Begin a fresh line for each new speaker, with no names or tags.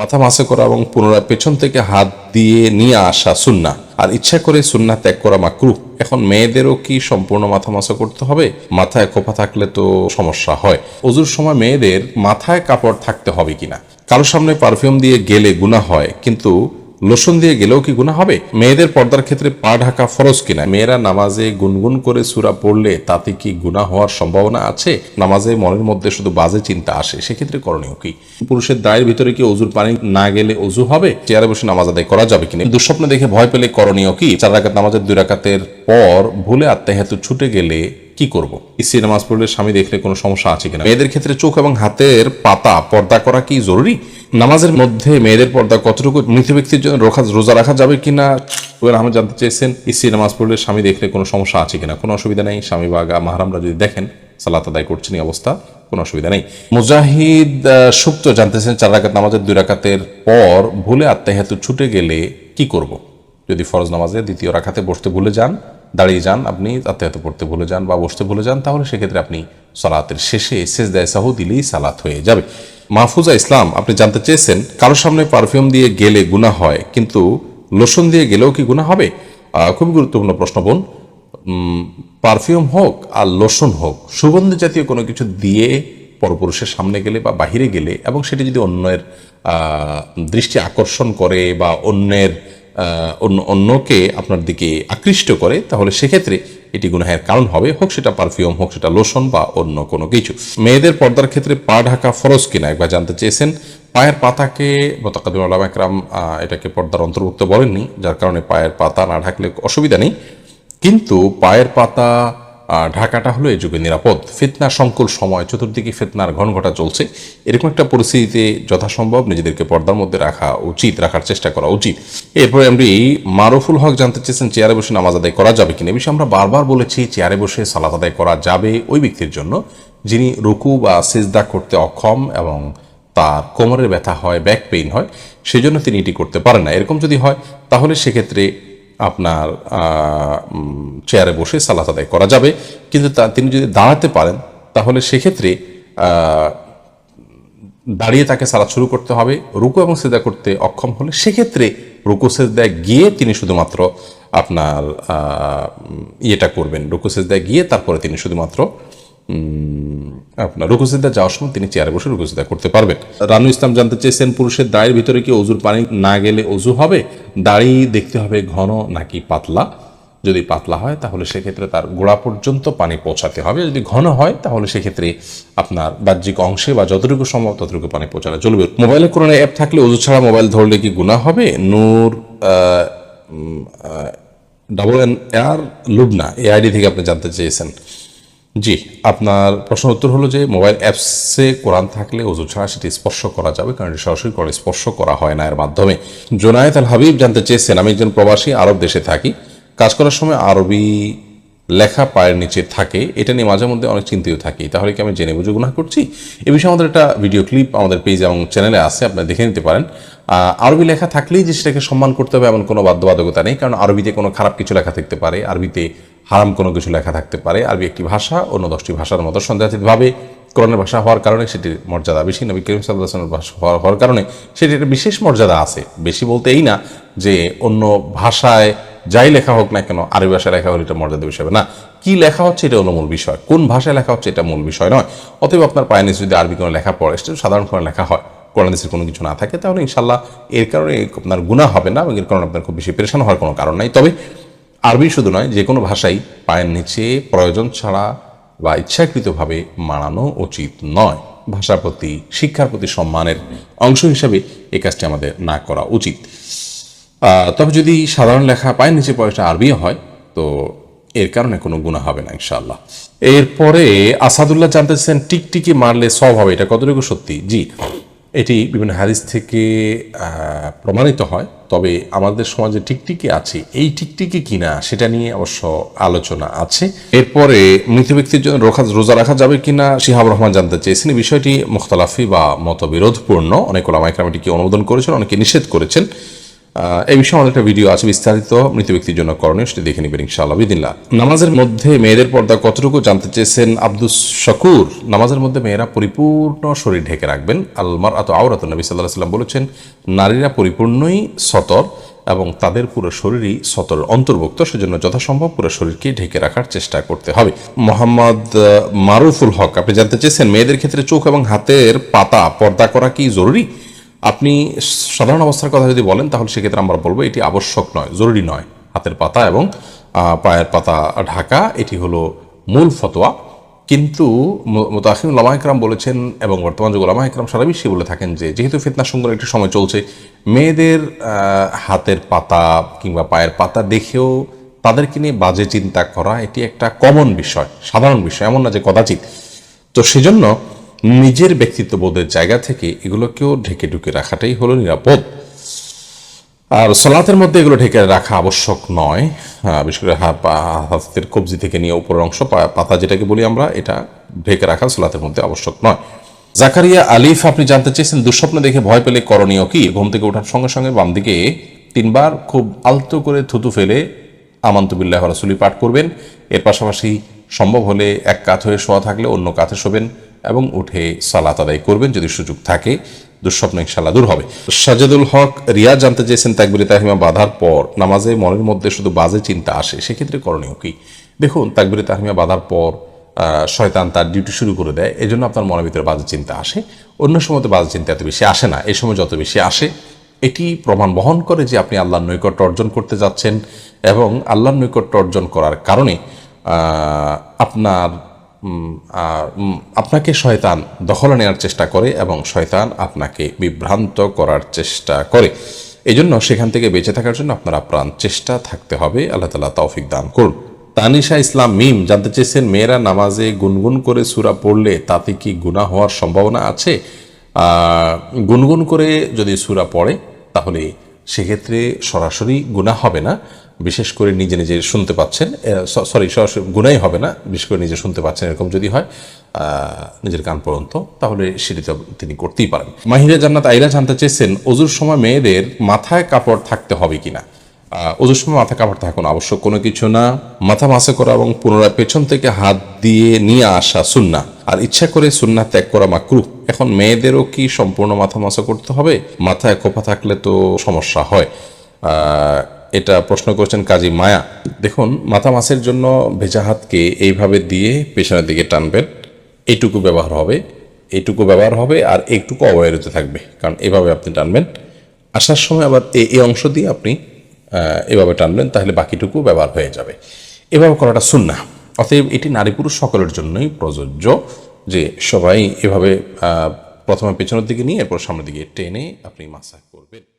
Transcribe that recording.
মাথা মাসে করা এবং পুনরায় পেছন থেকে হাত দিয়ে নিয়ে আসা সুন্না আর ইচ্ছা করে সুন্না ত্যাগ করা মাকরু এখন মেয়েদেরও কি সম্পূর্ণ মাথা মাসা করতে হবে? মাথায় খোপা থাকলে তো সমস্যা হয়। অজুর সময় মেয়েদের মাথায় কাপড় থাকতে হবে কিনা? কারোর সামনে পারফিউম দিয়ে গেলে গুণা হয়, কিন্তু লোশন দিয়ে গেলেও কি গুণা হবে? মেয়েদের পর্দার ক্ষেত্রে পা ঢাকা ফরজ কিনা? মেয়েরা নামাজে গুনগুন করে সুরা পড়লে তাতে কি গুণা হওয়ার সম্ভাবনা আছে? নামাজে মনের মধ্যে শুধু বাজে চিন্তা আসে, সেক্ষেত্রে করণীয় কি? পুরুষের দায়ের ভিতরে কি অজুর পানি না গেলে অজু হবে? চেয়ারে বসে নামাজ আদায় করা যাবে কিনা? দুঃস্বপ্ন দেখে ভয় পেলে করণীয় কি? চার রাকাত নামাজের দুই রাকাতের পর ভুলে আত্মাহেতু ছুটে গেলে কি করব? স্ত্রী নামাজ পড়লে স্বামী দেখলে কোনো সমস্যা আছে কিনা? মেয়েদের ক্ষেত্রে চোখ এবং হাতের পাতা পর্দা করা কি জরুরি? নামাজের মধ্যে মেয়েদের পর্দা কতটুকু মৃত ব্যক্তির জন্য রোখা রোজা রাখা যাবে কিনা? সোহেল আহমেদ জানতে চেয়েছেন স্ত্রী নামাজ পড়লে স্বামী দেখলে কোনো সমস্যা আছে কিনা? কোনো অসুবিধা নেই। স্বামী বা মাহারামরা যদি দেখেন, সালাত আদায় করছেন, এই অবস্থা কোনো অসুবিধা নেই। মুজাহিদ সুপ্ত জানতেছেন, চার রাকাত নামাজের দুই রাকাতের পর ভুলে আত্মাহেতু ছুটে গেলে কি করব। যদি ফরজ নামাজে দ্বিতীয় রাখাতে বসতে ভুলে যান দাঁড়িয়ে যান, আপনি আত্মাহত পড়তে ভুলে যান বা বসতে ভুলে যান, তাহলে সেক্ষেত্রে আপনি সালাতের শেষে শেষ দেয় সাহু দিলেই সালাত হয়ে যাবে। মাহফুজা ইসলাম, আপনি জানতে চেয়েছেন কারোর সামনে পারফিউম দিয়ে গেলে গুণা হয়, কিন্তু লোশন দিয়ে গেলেও কি গুণা হবে? খুবই গুরুত্বপূর্ণ প্রশ্ন, বোন। পারফিউম হোক আর লোশন হোক, সুগন্ধ জাতীয় কোনো কিছু দিয়ে পরপুরুষের সামনে গেলে বা বাহিরে গেলে এবং সেটি যদি অন্যের দৃষ্টি আকর্ষণ করে বা অন্যের অন্য অন্যকে আপনার দিকে আকৃষ্ট করে, তাহলে সেক্ষেত্রে এটি গুনাহের কারণ হবে, হোক সেটা পারফিউম, হোক সেটা লোশন বা অন্য কোনো কিছু। মেয়েদের পর্দার ক্ষেত্রে পা ঢাকা ফরজ কিনা, একবার জানতে চেয়েছেন? পায়ের পাতাকে মোতাকাদিম আল্লাহ একরাম এটাকে পর্দার অন্তর্ভুক্ত বলেননি, যার কারণে পায়ের পাতা না ঢাকলে অসুবিধা নেই। কিন্তু পায়ের পাতা ঢাকাটা হলো এই যুগে নিরাপদ। ফিতনা সংকুল সময়, চতুর্দিকে ফিতনার ঘন ঘটা চলছে। এরকম একটা পরিস্থিতিতে যথাসম্ভব নিজেদেরকে পর্দার মধ্যে রাখা উচিত, রাখার চেষ্টা করা উচিত। এরপরে আমি মারুফুল হক জানতে চেয়েছেন, চেয়ারে বসে নামাজ আদায় করা যাবে কিনা? বিষয়ে আমরা বারবার বলেছি, চেয়ারে বসে সালাত আদায় করা যাবে ওই ব্যক্তির জন্য, যিনি রুকু বা সিজদা করতে অক্ষম এবং তার কোমরের ব্যথা হয়, ব্যাক পেইন হয় সেই জন্য তিনি এটি করতে পারেন না। এরকম যদি হয়, তাহলে সেক্ষেত্রে আপনার চেয়ারে বসে সালাত আদায় করা যাবে। কিন্তু তা, তিনি যদি দাঁড়াতে পারেন, তাহলে সেক্ষেত্রে দাঁড়িয়ে তাকে সালাত শুরু করতে হবে, রুকু এবং সেদা করতে অক্ষম হলে সেক্ষেত্রে রুকু সেজদায় গিয়ে তিনি শুধুমাত্র আপনার ইয়েটা করবেন। রুকু সেজদায় গিয়ে তারপরে তিনি শুধুমাত্র আপনার রুকুসিদা যাওয়ার সময় তিনি চেয়ারে বসে রুকুসিদা করতে পারবেন। রানু ইসলাম জানতে চেয়েছেন, পুরুষের দায়ের ভিতরে কি অজুর পানি না গেলে অজু হবে? দাড়ি দেখতে হবে ঘন নাকি পাতলা? যদি পাতলা হয়, তাহলে সেক্ষেত্রে তার গোড়া পর্যন্ত পানি পৌঁছাতে হবে। যদি ঘন হয়, তাহলে সেক্ষেত্রে আপনার বাহ্যিক অংশে বা যতটুকু সম্ভব ততটুকু পানি পৌঁছানো চলবে। মোবাইলে কোনো অ্যাপ থাকলে অজু ছাড়া মোবাইল ধরলে কি গুণা হবে? নূর ডাবল এন আর লুবনা এই আইডি থেকে আপনি জানতে চেয়েছেন। জি, আপনার প্রশ্ন উত্তর হলো যে মোবাইল অ্যাপসে কোরআন থাকলে অজু ছাড়া সেটি স্পর্শ করা যাবে, কারণ সরাসরি করে স্পর্শ করা হয় না এর মাধ্যমে। জোনায়েত আল হাবিব জানতে চেয়েছেন, আমি একজন প্রবাসী, আরব দেশে থাকি। কাজ করার সময় আরবি লেখা পায়ের নিচে থাকে, এটা নিয়ে মাঝে মধ্যে অনেক চিন্তিত থাকি। তাহলে কি আমি জেনে বুঝে গুণা করছি? এ বিষয়ে আমাদের একটা ভিডিও ক্লিপ আমাদের পেজ এবং চ্যানেলে আছে, আপনারা দেখে নিতে পারেন। আরবি লেখা থাকলেই যে সেটাকে সম্মান করতে হবে এমন কোনো বাধ্যবাধকতা নেই, কারণ আরবিতে কোনো খারাপ কিছু লেখা থাকতে পারে, আরবিতে হারাম কোনো কিছু লেখা থাকতে পারে। আরবি একটি ভাষা, অন্য দশটি ভাষার মতো সন্দেহাতীতভাবে কোরআনের ভাষা হওয়ার কারণে সেটির মর্যাদা বেশি। নবী করিম সাল্লাহামের ভাষা হওয়ার কারণে সেটির একটা বিশেষ মর্যাদা আছে। বেশি বলতে এই না যে অন্য ভাষায় যাই লেখা হোক না কেন আরবি ভাষায় লেখা হলে এটা মর্যাদা বিষয় হবে। না, কি লেখা হচ্ছে এটা হলো মূল বিষয়। কোন ভাষায় লেখা হচ্ছে এটা মূল বিষয় নয়। অতএব আপনার পায়ে নিচে যদি আরবি কোনো লেখা পড়ে, সেটা সাধারণ কোনো লেখা হয়, কোরআন হাদিসের কোনো কিছু না থাকে, তাহলে ইনশাল্লাহ এর কারণে আপনার গুণা হবে না এবং এর কারণে আপনার খুব বেশি পেরেশান হওয়ার কোনো কারণ নাই। তবে আরবি শুধু নয়, যে কোনো ভাষাই পায়ের নিচে প্রয়োজন ছাড়া বা ইচ্ছাকৃতভাবে মানানো উচিত নয়। ভাষার প্রতি, শিক্ষার প্রতি সম্মানের অংশ হিসাবে এই কাজটি আমাদের না করা উচিত। তবে যদি সাধারণ লেখা পায়ের নিচে পয়সা আরবিও হয়, তো এর কারণে কোনো গুণা হবে না, ইনশাআল্লাহ। এরপরে আসাদুল্লাহ জানতেছেন টিকটিকি মারলে সব হবে, এটা কতটুকু সত্যি? জি। এটি বিভিন্ন হ্যারিস থেকে প্রমাণিত হয়। তবে আমাদের সমাজে টিকটিকি আছে। এই টিকটিকি কিনা সেটা নিয়ে অবশ্য আলোচনা আছে। এরপরে মৃত ব্যক্তির জন্য রোখা, রোজা রাখা যাবে কিনা শিহাব রহমান জানতে চেয়েছেন। এই বিষয়টি মুখতালাফি বা মতবিরোধপূর্ণ। অনেক ওলামাইকরাম এটিকে অনুমোদন করেছেন, অনেকে নিষেধ করেছেন। এই বিষয়ে একটা ভিডিও আছে, বিস্তারিত মৃত ব্যক্তির জন্য করণীয়, সেটি দেখে নেবেন ইনশাআল্লাহ বিদিল্লাহ নামাজের মধ্যে মেয়েদের পর্দা কতটুকু জানতে চেয়েছেন আব্দুস শকুর? নামাজের মধ্যে মেয়েরা পরিপূর্ণ শরীর ঢেকে রাখবেন। আলমার আত আওরাত নবী সাল্লাহ সাল্লাম বলেছেন, নারীরা পরিপূর্ণই সতর এবং তাদের পুরো শরীরই সতর অন্তর্ভুক্ত, সেজন্য যথাসম্ভব পুরো শরীরকে ঢেকে রাখার চেষ্টা করতে হবে। মোহাম্মদ মারুফুল হক, আপনি জানতে চেয়েছেন মেয়েদের ক্ষেত্রে চোখ এবং হাতের পাতা পর্দা করা কি জরুরি? আপনি সাধারণ অবস্থার কথা যদি বলেন, তাহলে সেক্ষেত্রে আমরা বলব এটি আবশ্যক নয়, জরুরি নয়। হাতের পাতা এবং পায়ের পাতা ঢাকা, এটি হলো মূল ফতোয়া। কিন্তু মোতাহিম লামা ইকরাম বলেছেন এবং বর্তমান যুগ লামা ইকরাম সারা বিশ্বে বলে থাকেন যে, যেহেতু ফিতনা সুন্দর একটি সময় চলছে, মেয়েদের হাতের পাতা কিংবা পায়ের পাতা দেখেও তাদেরকে নিয়ে বাজে চিন্তা করা এটি একটা কমন বিষয়, সাধারণ বিষয়, এমন না যে কদাচিৎ। তো সেজন্য নিজের ব্যক্তিত্ব বোধের জায়গা থেকে এগুলোকেও ঢেকে ঢুকে রাখাটাই হলো নিরাপদ। আর সলাতের মধ্যে এগুলো ঢেকে রাখা আবশ্যক নয়। বিশেষ করে হাতের কবজি থেকে নিয়ে উপরের অংশ পাতা যেটাকে বলি আমরা, এটা ঢেকে রাখা সলাতের মধ্যে আবশ্যক নয়। জাকারিয়া আলিফ আপনি জানতে চেয়েছেন, দুঃস্বপ্ন দেখে ভয় পেলে করণীয় কি? ঘুম থেকে ওঠার সঙ্গে সঙ্গে বাম দিকে তিনবার খুব আলতো করে থুতু ফেলে আমান্তবিল্লাহ রাসুলি পাঠ করবেন। এর পাশাপাশি সম্ভব হলে এক কাত হয়ে শোয়া থাকলে অন্য কাতে শোবেন। এবং উঠে সালাত আদায় করবেন যদি সুযোগ থাকে। দুঃস্বপ্ন ইনশাল্লাহ দূর হবে। সাজেদুল হক রিয়া জানতে চেয়েছেন তাকবিরে তাহিমা বাঁধার পর নামাজে মনের মধ্যে শুধু বাজে চিন্তা আসে, সেক্ষেত্রে করণীয় কি? দেখুন, তাকবিরে তাহিমা বাঁধার পর শয়তান তার ডিউটি শুরু করে দেয় এই জন্য আপনার মনের ভিতরে বাজে চিন্তা আসে। অন্য সময় তো বাজে চিন্তা এত বেশি আসে না, এই সময় যত বেশি আসে, এটি প্রমাণ বহন করে যে আপনি আল্লাহর নৈকট্য অর্জন করতে যাচ্ছেন এবং আল্লাহর নৈকট্য অর্জন করার কারণে আপনার আপনাকে শয়তান দখলে নেওয়ার চেষ্টা করে এবং শয়তান আপনাকে বিভ্রান্ত করার চেষ্টা করে। এই জন্য সেখান থেকে বেঁচে থাকার জন্য আপনারা প্রাণ চেষ্টা থাকতে হবে। আল্লাহ তালা তৌফিক দান করুন। তানিশা ইসলাম মিম, জানতে চেয়েছেন, মেয়েরা নামাজে গুনগুন করে সুরা পড়লে তাতে কি গুনাহ হওয়ার সম্ভাবনা আছে? গুনগুন করে যদি সুরা পড়ে, তাহলে সেক্ষেত্রে সরাসরি গুনাহ হবে না, বিশেষ করে নিজে নিজে শুনতে পাচ্ছেন সরি সরাসরি গুনাই হবে না, বিশেষ করে নিজে শুনতে পাচ্ছেন, এরকম যদি হয় নিজের কান পর্যন্ত, তাহলে সেটি তিনি করতেই পারেন। মাহিরা জান্নাত আইরা জানতে চেয়েছেন, অজুর সময় মেয়েদের মাথায় কাপড় থাকতে হবে কি না অজুর সময় মাথা কাপড় থাকুন আবশ্যক কোনো কিছু না, মাথা মাসে করা এবং পুনরায় পেছন থেকে হাত দিয়ে নিয়ে আসা সুন্না আর ইচ্ছা করে সুন্না ত্যাগ করা মাকরু। এখন মেয়েদেরও কি সম্পূর্ণ মাথা মাসা করতে হবে? মাথায় কোপা থাকলে তো সমস্যা হয়। এটা প্রশ্ন করছেন কাজী মায়া। দেখুন, মাথা মাসের জন্য ভেজা হাতকে এইভাবে দিয়ে পেছনের দিকে টানবেন। এইটুকু ব্যবহার হবে, এইটুকু ব্যবহার হবে আর একটুকু অবহেলিত থাকবে। কারণ এভাবে আপনি টানবেন। আসার সময় আবার এই অংশ দিয়ে আপনি এভাবে টানবেন, তাহলে বাকিটুকু ব্যবহার হয়ে যাবে। এভাবে করাটা সুন্না অতএব এটি নারী পুরুষ সকলের জন্যই প্রযোজ্য যে সবাই এভাবে প্রথমে পেছনের দিকে নিয়ে, এরপর সামনের দিকে টেনে আপনি মাসাজ করবেন।